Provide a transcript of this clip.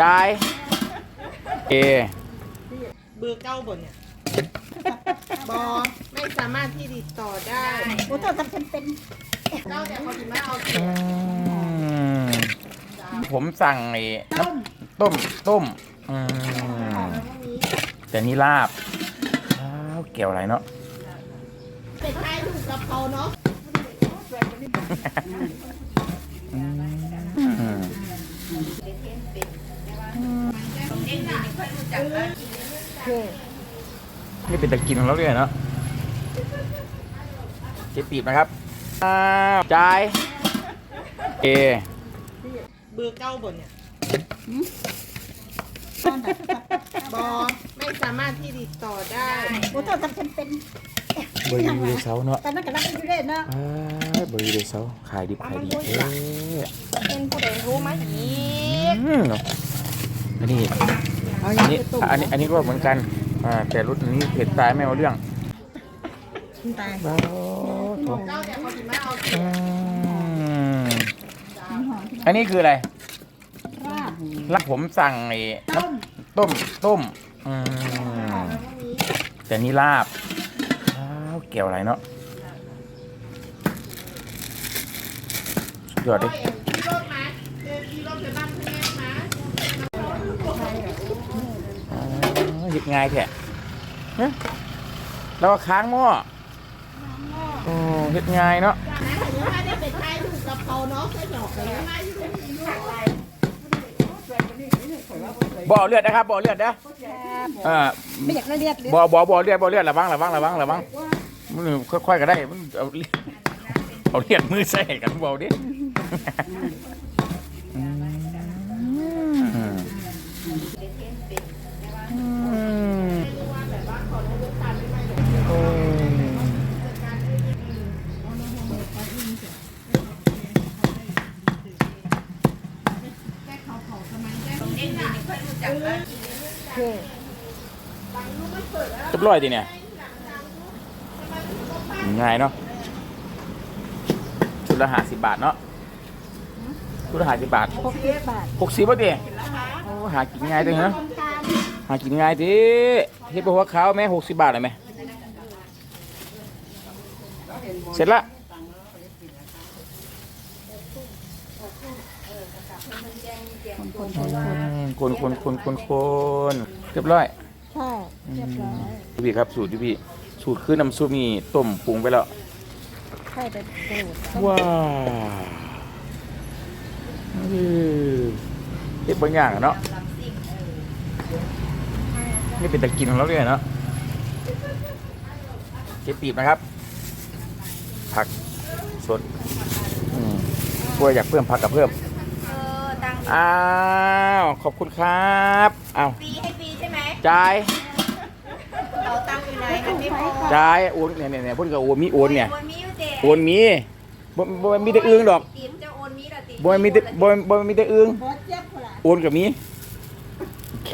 จ่ายเอเบอร์เก้าบนเนี่ยบอไม่สามารถที่ติดต่อได้โอ้เจ้าทำฉันเป็นเจ้าเดี๋ยวเขาจะมาเอาอืมผมสั่งไอ้น้ำต้มต้มอืมแต่นี่ลาบอ้าวเกี่ยวอะไรเนาะเป็นท้ายถูกกับเขาเนาะ อืม นี่เป็นตะกินของเราด้วยเนาะเจ็ดตีบนะครับอ้าวจ่ายเอเบอร์เก้าบนเนี่ยบอไม่สามารถที่ติดต่อได้โอ้เจ้าทำฉันเป็นเบอร์ยูเดเซาเนาะแต่นั่นก็รักอยู่เลยเนาะอ้าวเบอร์ยูเดเซาขายดิบขายดีเอ๊ะเป็นผู้ใดรู้ไหมอีกอืมอันนี้ เอาอันนี้อันนี้อันนี้ก็เหมือนกันอ่าแต่รุ่นนี้เผ็ดตายไม่เอาเรื่องตายบ้าเจ้าเดี๋ยวเขาจะมาเอาอืมอันนี้คืออะไรราบรักผมสั่งไอ้น้ำต้มต้มอืมแต่นี่ลาบอ้าวเกี่ยวอะไรเนาะสุดยอดดิ ขี่รถมาเดินขี่รถไปบ้านเพื่อนมา อ๋ อหยิบง่ายแท้เอ๊ะแล้วก็ค้างหม้อโอ้เฮ็ดง่ายเนาะจากนั้นถึงว่าได้เป็นท้ายถูกกับเขาเนาะไม่หลอกเลยบ่อเลือดนะครับบ่อเลือดนะเอ่าไม่อยากเรียกหรือบ่อบ่อบ่อเลือดบ่อเลือดระวังระวังระวังระวังมันค่อยๆก็ได้มันเอาเอาเลือดมือใส่กันเบาดิอืมอืมโอ้ย โอ เคเรียบร้อยดีเนี่ยง่ายเนาะชุดละห้าสิบบาทเนาะชุดละห้าสิบบาทหกสิบบาทหกสิบบาทดิโอ้หากินง่ายจังเนาะหากินง่ายดิเฮ็ดบ่หัวขาวแม่หกสิบบาทเลยไหมเสร็จละ อืมคนคนคนคนคนเรียบร้อยใช่เรียบร้อยพี่ครับสูตรที่พี่สูตรคือน้ำซุปนี่ต้มปรุงไปแล้วใช่เป็นสูตรว้าวเออเฮ็ดบางอย่างอะเนาะนี่เป็นตะกินของเราด้วยเนาะเจ็ดตีบนะครับ ผักสดอืมกลัวอยากเพิ่มผักกับเพิ่มเออตังอ้าว ขอบคุณครับอ้าวฟรีให้ฟรีใช่ไหมจ่ายเราตังอยู่ไหนกันไม่พอจ่ายโอนเนี่ยเนี่ยเนี่ยเพิ่นก็โอนมีโอนเนี่ยโอนมีอยู่เจ๊โอนมีบ่บ่มีแต่อึ้งดอกตีมจะโอนมีละตีบ่มีแต่บ่บ่มีแต่อึ้งบอสเจี๊ยบคนละโอนกับมีโอเค